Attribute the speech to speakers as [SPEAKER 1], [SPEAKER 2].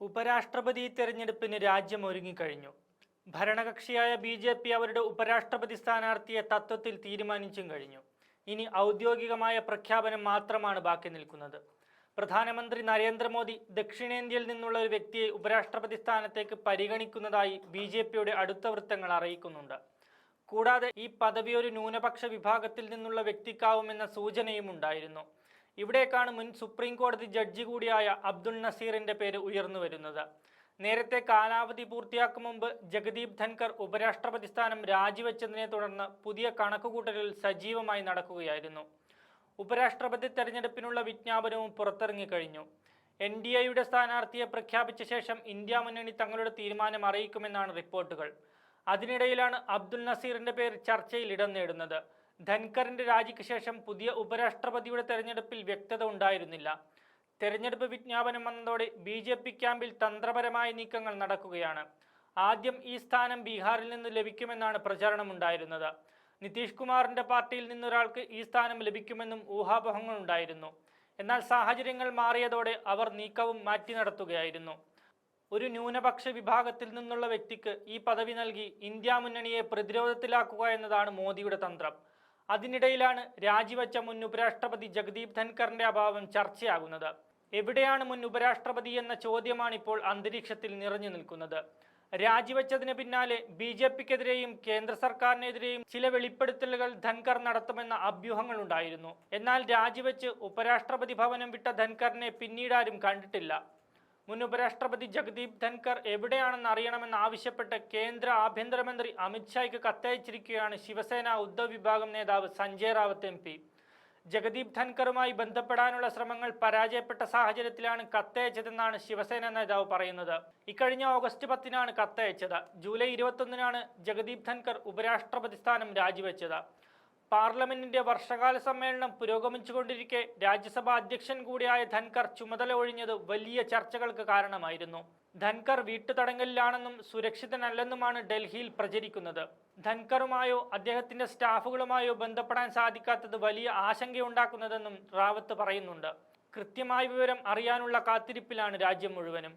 [SPEAKER 1] ഉപരാഷ്ട്രപതി തെരഞ്ഞെടുപ്പിന് രാജ്യം ഒരുങ്ങിക്കഴിഞ്ഞു. ഭരണകക്ഷിയായ ബി ജെ പി അവരുടെ ഉപരാഷ്ട്രപതി സ്ഥാനാർത്ഥിയെ തത്വത്തിൽ തീരുമാനിച്ചും കഴിഞ്ഞു. ഇനി ഔദ്യോഗികമായ പ്രഖ്യാപനം മാത്രമാണ് ബാക്കി നിൽക്കുന്നത്. പ്രധാനമന്ത്രി നരേന്ദ്രമോദി ദക്ഷിണേന്ത്യയിൽ നിന്നുള്ള ഒരു വ്യക്തിയെ ഉപരാഷ്ട്രപതി സ്ഥാനത്തേക്ക് പരിഗണിക്കുന്നതായി ബി ജെ പിയുടെ അടുത്ത വൃത്തങ്ങൾ അറിയിക്കുന്നുണ്ട്. കൂടാതെ ഈ പദവി ഒരു ന്യൂനപക്ഷ വിഭാഗത്തിൽ നിന്നുള്ള വ്യക്തിക്കാവുമെന്ന സൂചനയും ഉണ്ടായിരുന്നു ഇവിടേക്കാണ് മുൻ സുപ്രീം കോടതി ജഡ്ജി കൂടിയായ അബ്ദുൾ നസീറിന്റെ പേര് ഉയർന്നു വരുന്നത്. നേരത്തെ കാലാവധി പൂർത്തിയാക്കും മുമ്പ് ജഗദീപ് ധൻകർ ഉപരാഷ്ട്രപതി സ്ഥാനം രാജിവെച്ചതിനെ തുടർന്ന് പുതിയ കണക്കുകൂട്ടലിൽ സജീവമായി നടക്കുകയായിരുന്നു. ഉപരാഷ്ട്രപതി തെരഞ്ഞെടുപ്പിനുള്ള വിജ്ഞാപനവും പുറത്തിറങ്ങിക്കഴിഞ്ഞു എൻ ഡി എയുടെ സ്ഥാനാർത്ഥിയെ പ്രഖ്യാപിച്ച ശേഷം ഇന്ത്യ മുന്നണി തങ്ങളുടെ തീരുമാനം അറിയിക്കുമെന്നാണ് റിപ്പോർട്ടുകൾ. അതിനിടയിലാണ് അബ്ദുൽ നസീറിന്റെ പേര് ചർച്ചയിൽ ഇടം നേടുന്നത്. ധൻകറിന്റെ രാജിക്ക് ശേഷം പുതിയ ഉപരാഷ്ട്രപതിയുടെ തെരഞ്ഞെടുപ്പിൽ വ്യക്തത ഉണ്ടായിരുന്നില്ല. തെരഞ്ഞെടുപ്പ് വിജ്ഞാപനം വന്നതോടെ ബി ജെ പി ക്യാമ്പിൽ തന്ത്രപരമായ നീക്കങ്ങൾ നടക്കുകയാണ്. ആദ്യം ഈ സ്ഥാനം ബീഹാറിൽ നിന്ന് ലഭിക്കുമെന്നാണ് പ്രചാരണമുണ്ടായിരുന്നത് നിതീഷ് കുമാറിന്റെ പാർട്ടിയിൽ നിന്നൊരാൾക്ക് ഈ സ്ഥാനം ലഭിക്കുമെന്നും ഊഹാപോഹങ്ങൾ ഉണ്ടായിരുന്നു. എന്നാൽ സാഹചര്യങ്ങൾ മാറിയതോടെ അവർ നീക്കവും മാറ്റി നടത്തുകയായിരുന്നു. ഒരു ന്യൂനപക്ഷ വിഭാഗത്തിൽ നിന്നുള്ള വ്യക്തിക്ക് ഈ പദവി നൽകി ഇന്ത്യ മുന്നണിയെ പ്രതിരോധത്തിലാക്കുക എന്നതാണ് മോദിയുടെ തന്ത്രം. അതിനിടയിലാണ് രാജിവെച്ച മുൻ ഉപരാഷ്ട്രപതി ജഗദീപ് ധൻഖറിന്റെ അഭാവം ചർച്ചയാകുന്നത്. എവിടെയാണ് മുൻ ഉപരാഷ്ട്രപതി എന്ന ചോദ്യമാണ് ഇപ്പോൾ അന്തരീക്ഷത്തിൽ നിറഞ്ഞു നിൽക്കുന്നത്. രാജിവെച്ചതിന് പിന്നാലെ ബി ജെ പിക്കെതിരെയും കേന്ദ്ര സർക്കാരിനെതിരെയും ചില വെളിപ്പെടുത്തലുകൾ ധൻകർ നടത്തുമെന്ന അഭ്യൂഹങ്ങൾ ഉണ്ടായിരുന്നു എന്നാൽ രാജിവെച്ച് ഉപരാഷ്ട്രപതി ഭവനം വിട്ട ധൻകറിനെ പിന്നീടാരും കണ്ടിട്ടില്ല. മുൻ ഉപരാഷ്ട്രപതി ജഗദീപ് ധൻകർ എവിടെയാണെന്ന് അറിയണമെന്ന് ആവശ്യപ്പെട്ട് കേന്ദ്ര ആഭ്യന്തരമന്ത്രി അമിത്ഷായ്ക്ക് കത്തയച്ചിരിക്കുകയാണ് ശിവസേന ഉദ്ധവ് വിഭാഗം നേതാവ് സഞ്ജയ് റാവത്ത് എം പി. ജഗദീപ് ധൻകറുമായി ബന്ധപ്പെടാനുള്ള ശ്രമങ്ങൾ പരാജയപ്പെട്ട സാഹചര്യത്തിലാണ് കത്തയച്ചതെന്നാണ് ശിവസേന നേതാവ് പറയുന്നത്. ഇക്കഴിഞ്ഞ ഓഗസ്റ്റ് പത്തിനാണ് കത്തയച്ചത്. ജൂലൈ ഇരുപത്തൊന്നിനാണ് ജഗദീപ് ധൻകർ ഉപരാഷ്ട്രപതി സ്ഥാനം രാജിവെച്ചത്. പാർലമെന്റിന്റെ വർഷകാല സമ്മേളനം പുരോഗമിച്ചുകൊണ്ടിരിക്കെ രാജ്യസഭാ അധ്യക്ഷൻ കൂടിയായ ധൻകർ ചുമതല ഒഴിഞ്ഞത് വലിയ ചർച്ചകൾക്ക് കാരണമായിരുന്നു. ധൻകർ വീട്ടുതടങ്കലിലാണെന്നും സുരക്ഷിതനല്ലെന്നുമാണ് ഡൽഹിയിൽ പ്രചരിക്കുന്നത്. ധൻകറുമായോ അദ്ദേഹത്തിന്റെ സ്റ്റാഫുകളുമായോ ബന്ധപ്പെടാൻ സാധിക്കാത്തത് വലിയ ആശങ്കയുണ്ടാക്കുന്നതെന്നും റാവത്ത് പറയുന്നുണ്ട്. കൃത്യമായ വിവരം അറിയാനുള്ള കാത്തിരിപ്പിലാണ് രാജ്യം മുഴുവനും.